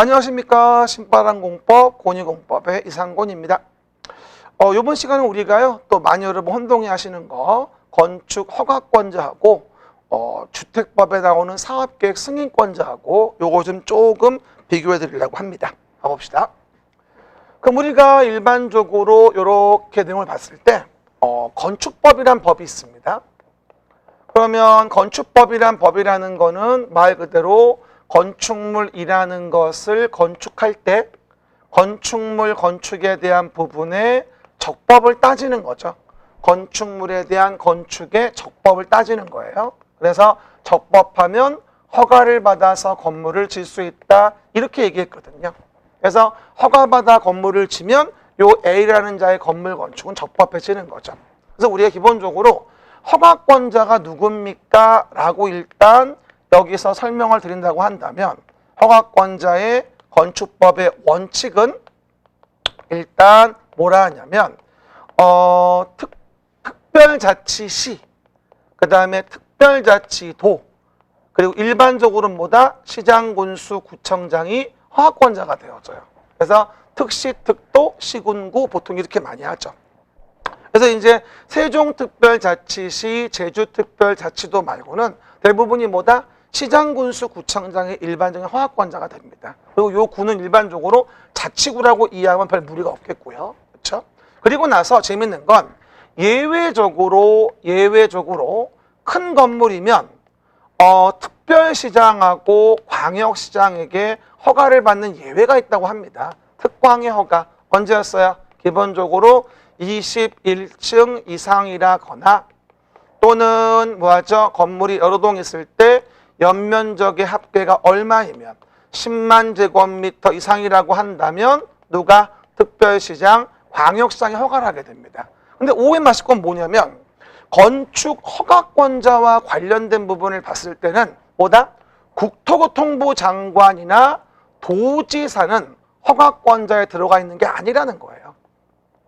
안녕하십니까 신바람공법 공유공법의 이상곤입니다. 어, 이번 시간은 우리가요 또 많이 여러분 혼동해 하시는 거 건축 허가권자하고 어, 주택법에 나오는 사업계획 승인권자하고 요거 좀 조금 비교해 드리려고 합니다. 가봅시다. 그럼 우리가 일반적으로 이렇게 내용을 봤을 때 어, 건축법이란 법이 있습니다. 그러면 건축법이란 법이라는 거는 말 그대로 건축물이라는 것을 건축할 때 건축물 건축에 대한 부분에 적법을 따지는 거죠. 건축물에 대한 건축의 적법을 따지는 거예요. 그래서 적법하면 허가를 받아서 건물을 질 수 있다 이렇게 얘기했거든요. 그래서 허가받아 건물을 지면 요 A라는 자의 건물 건축은 적법해지는 거죠. 그래서 우리가 기본적으로 허가권자가 누굽니까? 라고 일단 여기서 설명을 드린다고 한다면 허가권자의 건축법의 원칙은 일단 뭐라 하냐면 어, 특, 특별자치시 그 다음에 특별자치도 그리고 일반적으로는 뭐다? 시장 군수 구청장이 허가권자가 되어져요. 그래서 특시, 특도, 시군구 보통 이렇게 많이 하죠. 그래서 이제 세종특별자치시, 제주특별자치도 말고는 대부분이 뭐다? 시장군수 구청장의 일반적인 허가권자가 됩니다. 그리고 요 구는 일반적으로 자치구라고 이해하면 별 무리가 없겠고요. 그렇죠? 그리고 나서 재밌는 건 예외적으로 예외적으로 큰 건물이면 어, 특별시장하고 광역시장에게 허가를 받는 예외가 있다고 합니다. 특광의 허가 언제였어요? 기본적으로 21층 이상이라거나 또는 뭐하죠? 건물이 여러 동 있을 때 연면적의 합계가 얼마이면 10만 제곱미터 이상이라고 한다면 누가 특별시장, 광역시장에 허가를 하게 됩니다. 근데 오해 마실 건 뭐냐면 건축 허가권자와 관련된 부분을 봤을 때는 뭐다? 국토교통부 장관이나 도지사는 허가권자에 들어가 있는 게 아니라는 거예요.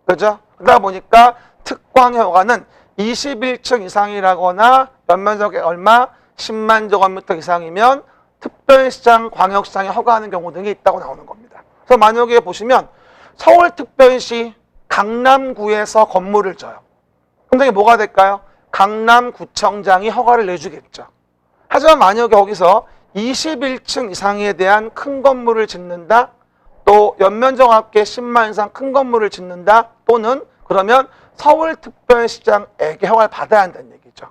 그죠? 그러다 보니까 특광 허가는 21층 이상이라거나 연면적이 얼마 10만 제곱미터 이상이면 특별시장, 광역시장에 허가하는 경우 등이 있다고 나오는 겁니다. 그래서 만약에 보시면 서울특별시 강남구에서 건물을 져요. 그럼 이게 뭐가 될까요? 강남구청장이 허가를 내주겠죠. 하지만 만약에 거기서 21층 이상에 대한 큰 건물을 짓는다, 또 연면적 합계 10만 이상 큰 건물을 짓는다, 또는 그러면 서울특별시장에게 허가를 받아야 한다는 얘기죠.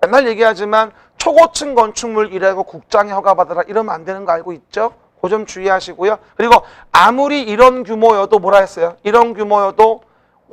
맨날 얘기하지만 초고층 건축물이라고 국장이 허가받아라 이러면 안 되는 거 알고 있죠? 그 점 주의하시고요. 그리고 아무리 이런 규모여도 뭐라 했어요? 이런 규모여도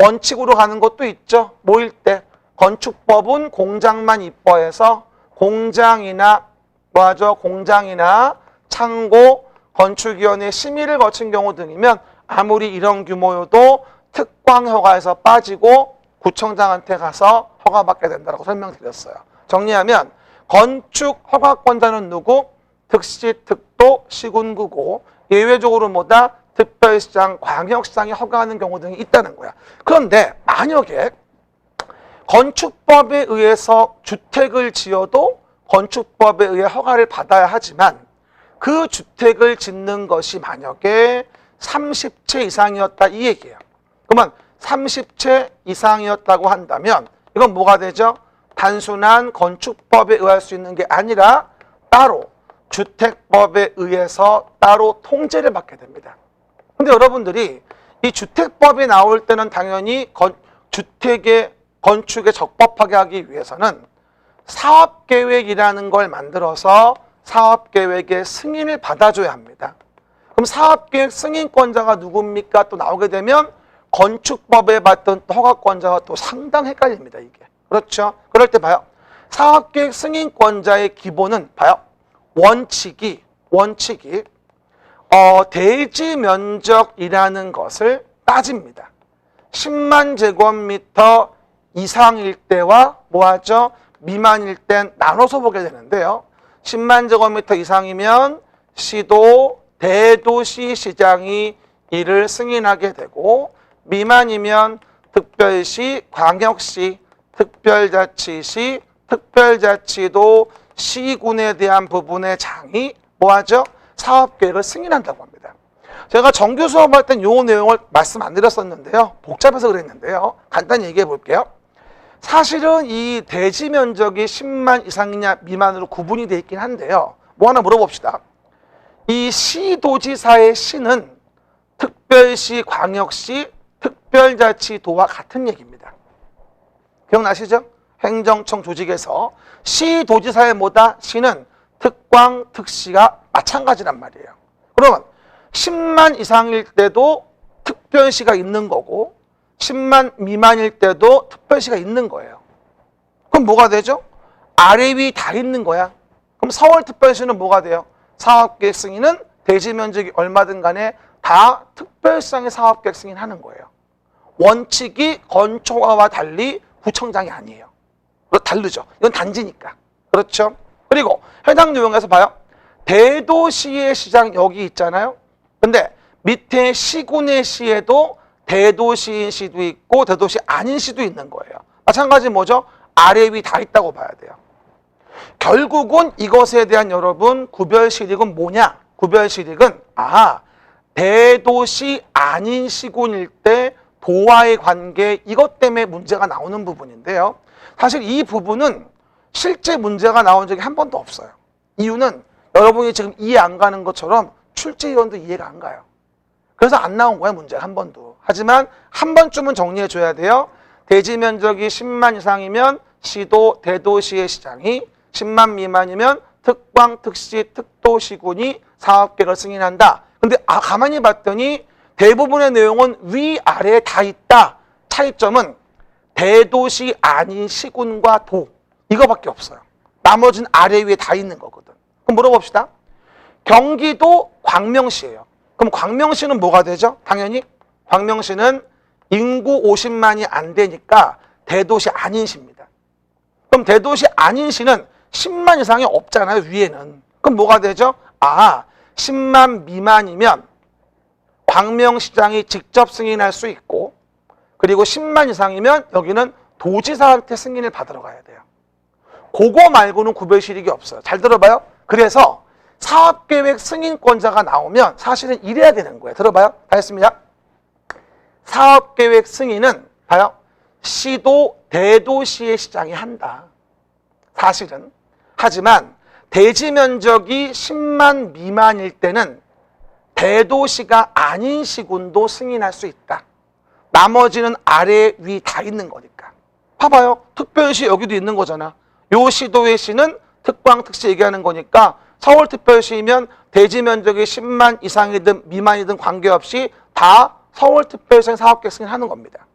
원칙으로 가는 것도 있죠. 모일 때 건축법은 공장만 이뻐해서 공장이나 뭐하죠? 공장이나 창고 건축위원회 심의를 거친 경우 등이면 아무리 이런 규모여도 특광 허가에서 빠지고 구청장한테 가서 허가받게 된다고 설명드렸어요. 정리하면 건축 허가권자는 누구? 특시, 특도, 시군구고 예외적으로 뭐다? 특별시장, 광역시장이 허가하는 경우 등이 있다는 거야. 그런데 만약에 건축법에 의해서 주택을 지어도 건축법에 의해 허가를 받아야 하지만 그 주택을 짓는 것이 만약에 30채 이상이었다 이 얘기예요. 그러면 30채 이상이었다고 한다면 이건 뭐가 되죠? 단순한 건축법에 의할 수 있는 게 아니라 따로 주택법에 의해서 따로 통제를 받게 됩니다. 근데 여러분들이 이 주택법이 나올 때는 당연히 건, 주택의 건축에 적법하게 하기 위해서는 사업계획이라는 걸 만들어서 사업계획의 승인을 받아줘야 합니다. 그럼 사업계획 승인권자가 누굽니까? 또 나오게 되면 건축법에 받던 허가권자가 또 상당히 헷갈립니다, 이게. 그렇죠? 그럴 때 봐요. 사업계획 승인권자의 기본은 봐요. 원칙이, 원칙이, 어, 대지 면적이라는 것을 따집니다. 10만 제곱미터 이상일 때와 뭐하죠? 미만일 땐 나눠서 보게 되는데요. 10만 제곱미터 이상이면 시도, 대도시 시장이 이를 승인하게 되고 미만이면 특별시, 광역시, 특별자치시, 특별자치도 시군에 대한 부분의 장이 뭐하죠? 사업계획을 승인한다고 합니다. 제가 정규 수업할 땐 요 내용을 말씀 안 드렸었는데요. 복잡해서 그랬는데요. 간단히 얘기해 볼게요. 사실은 이 대지 면적이 10만 이상이냐 미만으로 구분이 돼 있긴 한데요. 뭐 하나 물어봅시다. 이 시도지사의 시는 특별시, 광역시, 특별자치도와 같은 얘기입니다. 기억나시죠? 행정청 조직에서 시도지사의 뭐다? 시는 특광, 특시가 마찬가지란 말이에요. 그러면 10만 이상일 때도 특별시가 있는 거고 10만 미만일 때도 특별시가 있는 거예요. 그럼 뭐가 되죠? 아래 위 다 있는 거야. 그럼 서울특별시는 뭐가 돼요? 사업계획 승인은 대지 면적이 얼마든 간에 다 특별상의 사업계획 승인하는 거예요. 원칙이 건초가와 달리 구청장이 아니에요. 다르죠. 이건 단지니까. 그렇죠? 그리고 해당 요령에서 봐요. 대도시의 시장 여기 있잖아요. 근데 밑에 시군의 시에도 대도시인 시도 있고 대도시 아닌 시도 있는 거예요. 마찬가지 뭐죠? 아래 위 다 있다고 봐야 돼요. 결국은 이것에 대한 여러분 구별시릭은 뭐냐? 구별시릭은 아 대도시 아닌 시군일 때 도와의 관계 이것 때문에 문제가 나오는 부분인데요. 사실 이 부분은 실제 문제가 나온 적이 한 번도 없어요. 이유는 여러분이 지금 이해 안 가는 것처럼 출제위원도 이해가 안 가요. 그래서 안 나온 거야 문제가 한 번도. 하지만 한 번쯤은 정리해 줘야 돼요. 대지 면적이 10만 이상이면 시도 대도시의 시장이 10만 미만이면 특광 특시 특도시군이 사업계획을 승인한다. 근데 아 가만히 봤더니 대부분의 내용은 위 아래에 다 있다. 차이점은 대도시 아닌 시군과 도 이거밖에 없어요. 나머지는 아래 위에 다 있는 거거든. 그럼 물어봅시다. 경기도 광명시예요. 그럼 광명시는 뭐가 되죠? 당연히 광명시는 인구 50만이 안 되니까 대도시 아닌 시입니다. 그럼 대도시 아닌 시는 10만 이상이 없잖아요, 위에는. 그럼 뭐가 되죠? 아, 10만 미만이면 광명시장이 직접 승인할 수 있고 그리고 10만 이상이면 여기는 도지사한테 승인을 받으러 가야 돼요. 그거 말고는 구별실익이 없어요. 잘 들어봐요. 그래서 사업계획 승인권자가 나오면 사실은 이래야 되는 거예요. 들어봐요. 다 했습니다. 사업계획 승인은 봐요. 시도 대도시의 시장이 한다. 사실은. 하지만 대지 면적이 10만 미만일 때는 대도시가 아닌 시군도 승인할 수 있다. 나머지는 아래 위 다 있는 거니까. 봐봐요. 특별시 여기도 있는 거잖아. 요 시도의 시는 특광 특시 얘기하는 거니까 서울특별시면 대지 면적이 10만 이상이든 미만이든 관계없이 다 서울특별시 사업계획 승인하는 겁니다.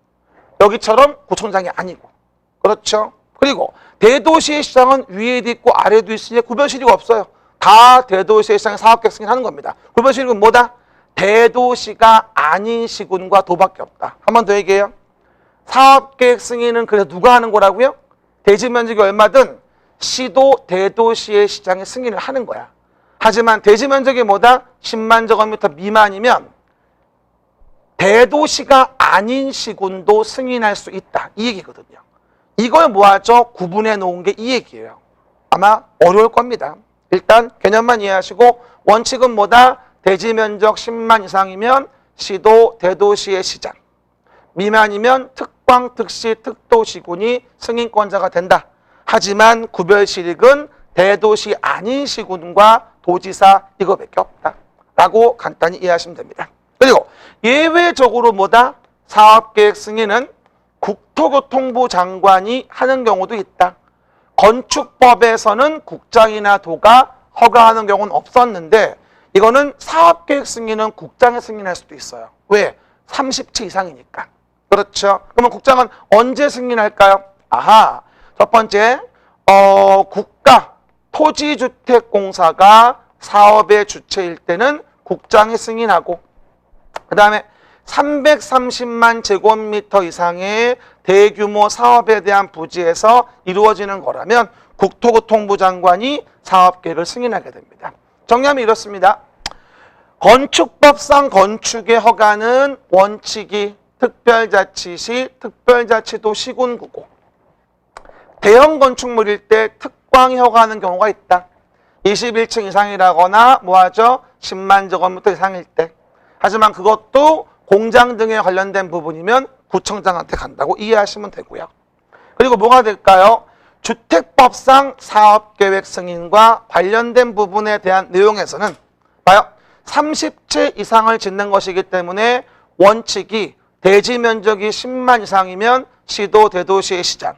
여기처럼 구청장이 아니고. 그렇죠? 그리고 대도시의 시장은 위에도 있고 아래도 있으니 구별시리가 없어요. 다 대도시의 시장에 사업계획 승인하는 겁니다. 구별시리는 뭐다? 대도시가 아닌 시군과 도밖에 없다. 한 번 더 얘기해요. 사업계획 승인은 그래서 누가 하는 거라고요? 대지 면적이 얼마든 시도 대도시의 시장에 승인을 하는 거야. 하지만 대지 면적이 뭐다? 10만 제곱미터 미만이면 대도시가 아닌 시군도 승인할 수 있다. 이 얘기거든요. 이걸 모아서 구분해 놓은 게 이 얘기예요. 아마 어려울 겁니다. 일단 개념만 이해하시고 원칙은 뭐다? 대지 면적 10만 이상이면 시도 대도시의 시장. 미만이면 특광 특시 특도시군이 승인권자가 된다. 하지만 구별시릭은 대도시 아닌 시군과 도지사 이거밖에 없다. 라고 간단히 이해하시면 됩니다. 그리고 예외적으로 뭐다? 사업계획 승인은 국토교통부 장관이 하는 경우도 있다. 건축법에서는 국장이나 도가 허가하는 경우는 없었는데 이거는 사업계획 승인은 국장이 승인할 수도 있어요. 왜? 30치 이상이니까. 그렇죠. 그러면 국장은 언제 승인할까요? 아하. 첫 번째, 어, 국가 토지주택공사가 사업의 주체일 때는 국장이 승인하고 그 다음에 330만 제곱미터 이상의 대규모 사업에 대한 부지에서 이루어지는 거라면 국토교통부 장관이 사업계획을 승인하게 됩니다. 정리하면 이렇습니다. 건축법상 건축의 허가는 원칙이 특별자치시, 특별자치도 시군구고 대형 건축물일 때 특광이 허가하는 경우가 있다. 21층 이상이라거나 뭐하죠? 10만 제곱미터 이상일 때. 하지만 그것도 공장 등에 관련된 부분이면 구청장한테 간다고 이해하시면 되고요. 그리고 뭐가 될까요? 주택법상 사업계획 승인과 관련된 부분에 대한 내용에서는 봐요. 30채 이상을 짓는 것이기 때문에 원칙이 대지 면적이 10만 이상이면 시도 대도시의 시장,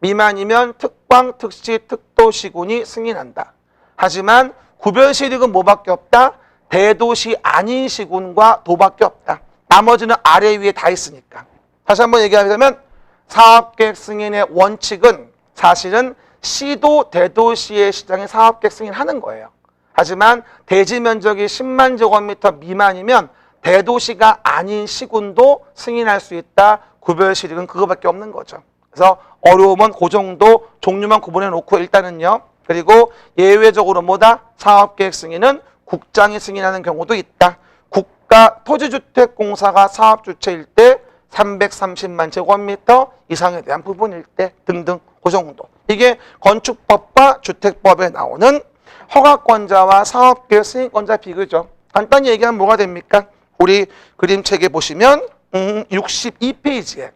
미만이면 특광, 특시, 특도시군이 승인한다. 하지만 구별시력은 뭐밖에 없다? 대도시 아닌 시군과 도밖에 없다. 나머지는 아래 위에 다 있으니까. 다시 한번 얘기하자면 사업계획 승인의 원칙은 사실은 시도 대도시의 시장에 사업계획 승인하는 거예요. 하지만 대지 면적이 10만 제곱미터 미만이면 대도시가 아닌 시군도 승인할 수 있다. 구별 시력은 그거밖에 없는 거죠. 그래서 어려움은 그 정도 종류만 구분해 놓고 일단은요. 그리고 예외적으로 뭐다? 사업계획 승인은 국장이 승인하는 경우도 있다. 국가 토지주택공사가 사업 주체일 때 330만 제곱미터 이상에 대한 부분일 때 등등 그 정도. 이게 건축법과 주택법에 나오는 허가권자와 사업계획 승인권자 비교죠. 간단히 얘기하면 뭐가 됩니까? 우리 그림책에 보시면 음, 62페이지에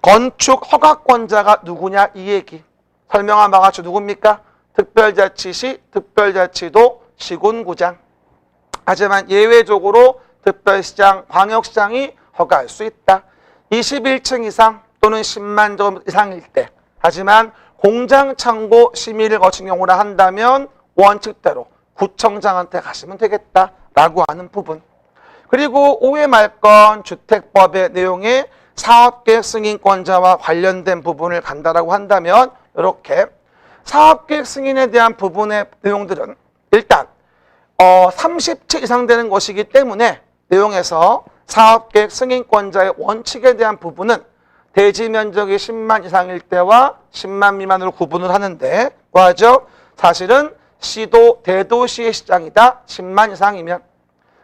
건축 허가권자가 누구냐 이 얘기 설명한 바가 같이 누굽니까? 특별자치시, 특별자치도, 시군구장. 하지만 예외적으로 특별시장, 광역시장이 허가할 수 있다. 21층 이상 또는 10만 점 이상일 때. 하지만 공장 창고 심의를 거친 경우라 한다면 원칙대로 구청장한테 가시면 되겠다라고 하는 부분. 그리고 5회 말건 주택법의 내용에 사업계획 승인권자와 관련된 부분을 간다라고 한다면 이렇게 사업계획 승인에 대한 부분의 내용들은 일단 어, 30채 이상 되는 것이기 때문에 내용에서 사업계획 승인권자의 원칙에 대한 부분은 대지 면적이 10만 이상일 때와 10만 미만으로 구분을 하는데 뭐하죠? 사실은 시도 대도시의 시장이다. 10만 이상이면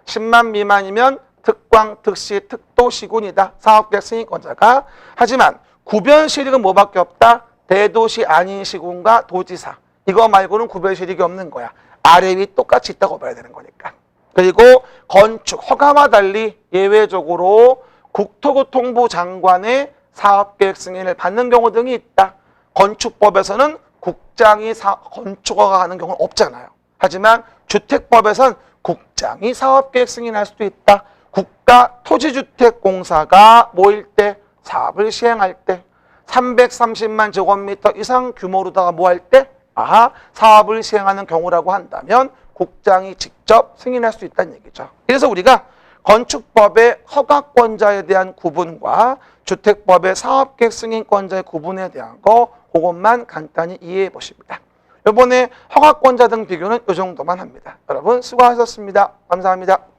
10만 미만이면 특광, 특시, 특도 시군이다. 사업계획 승인권자가. 하지만 구별 시력은 뭐밖에 없다? 대도시 아닌 시군과 도지사. 이거 말고는 구별 시력이 없는 거야. 아래 위 똑같이 있다고 봐야 되는 거니까. 그리고 건축 허가와 달리 예외적으로 국토교통부 장관의 사업계획 승인을 받는 경우 등이 있다. 건축법에서는 국장이 사, 건축허가 하는 경우는 없잖아요. 하지만 주택법에선 국장이 사업계획 승인할 수도 있다. 국가 토지주택공사가 모일 때 사업을 시행할 때 330만 제곱미터 이상 규모로다가 뭐할때 아하 사업을 시행하는 경우라고 한다면 국장이 직접 승인할 수 있다는 얘기죠. 그래서 우리가 건축법의 허가권자에 대한 구분과 주택법의 사업계획 승인권자의 구분에 대한 거 그것만 간단히 이해해 보십니다. 이번에 허가권자 등 비교는 이 정도만 합니다. 여러분 수고하셨습니다. 감사합니다.